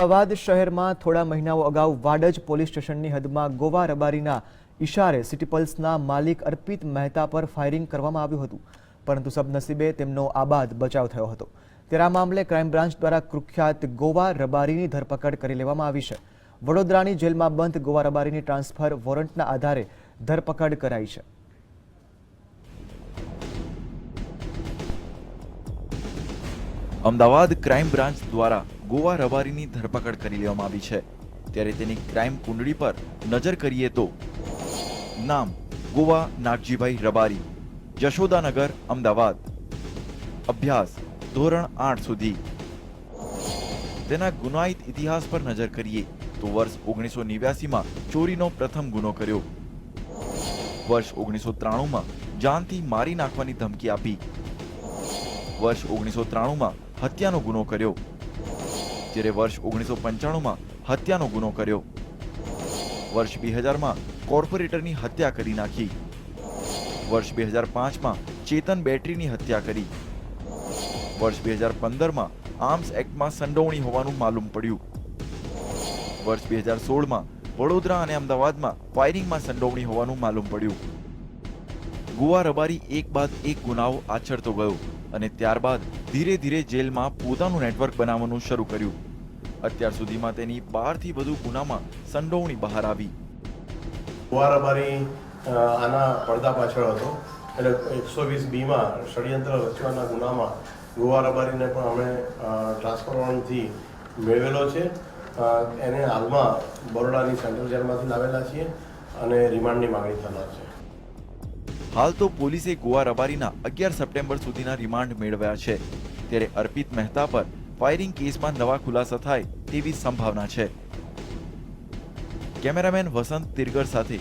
અમદાવાદ શહેરમાં થોડા મહિનાઓ અગાઉ વાડજ પોલીસ સ્ટેશનની હદમાં ગોવા રબારીના ઇશારે સિટી પલ્સના માલિક અર્પિત મહેતા પર ફાયરિંગ કરવામાં આવ્યું હતું. પરંતુ સબનસીબે તેમનો આબાદ બચાવ થયો હતો. ત્યારે આ મામલે ક્રાઇમ બ્રાન્ચ દ્વારા કુખ્યાત ગોવા રબારીની ધરપકડ કરી લેવામાં આવી છે. વડોદરાની જેલમાં બંધ ગોવા રબારીની ટ્રાન્સફર વોરંટના આધારે ધરપકડ કરાઈ છે. અમદાવાદ ક્રાઇમ બ્રાન્ચ દ્વારા ગોવા રબારીની ધરપકડ કરી લેવામાં આવી છે. ત્યારે તેની ક્રાઇમ કુંડળી પર નજર કરીએ તો નામ ગોવા નાગજીભાઈ રબારી, જશોદાનગર, અમદાવાદ. અભ્યાસ ધોરણ આઠ સુધી. તેના ગુનાહિત ઇતિહાસ પર નજર કરીએ તો વર્ષ ઓગણીસો નેવ્યાસીમાં ચોરીનો પ્રથમ ગુનો કર્યો. વર્ષ ઓગણીસો ત્રાણુંમાં જાનથી મારી નાખવાની ધમકી આપી. વર્ષ ઓગણીસો ત્રાણુંમાં હત્યાનો ગુનો કર્યો. જ્યારે વર્ષ ઓગણીસો પંચાણુંમાં હત્યાનો ગુનો કર્યો. વર્ષ બે હજારમાં કોર્પોરેટરની હત્યા કરી નાખી. વર્ષ બે હજાર પાંચમાં ચેતન બેટરીની હત્યા કરી. વર્ષ બે હજાર પંદરમાં આર્મ્સ એક્ટમાં સંડોવણી હોવાનું માલુમ પડ્યું. વર્ષ બે હજાર સોળમાં વડોદરા અને અમદાવાદમાં ફાયરિંગમાં સંડોવણી હોવાનું માલુમ પડ્યું. ગોવા રબારી એક બાદ એક ગુનાઓ આચરતો ગયો. અને ત્યારબાદ ધીરે ધીરે જેલમાં પોતાનું નેટવર્ક બનાવવાનું શરૂ કર્યું. અત્યાર સુધીમાં તેની બારથી વધુ ગુનામાં સંડોવણી બહાર આવી. કુંવારબારી આના પડદા પાછળ હતો. એટલે એકસો વીસ બીમાં ષડયંત્ર રચવાના ગુનામાં ગુવારબારીને પણ અમે ટ્રાન્સફર મેળવેલો છે. એને હાલમાં બરોડાની સેન્ટ્રલ જેલમાંથી લાવેલા છીએ અને રિમાન્ડની માગણી થનાર છે. હાલ તો પોલીસે ગોવા રબારીના અગિયાર સપ્ટેમ્બર સુધીના રિમાન્ડ મેળવ્યા છે. ત્યારે અર્પિત મહેતા પર ફાયરિંગ કેસમાં નવા ખુલાસા થાય તેવી સંભાવના છે. કેમેરામેન વસંત તિરગર સાથે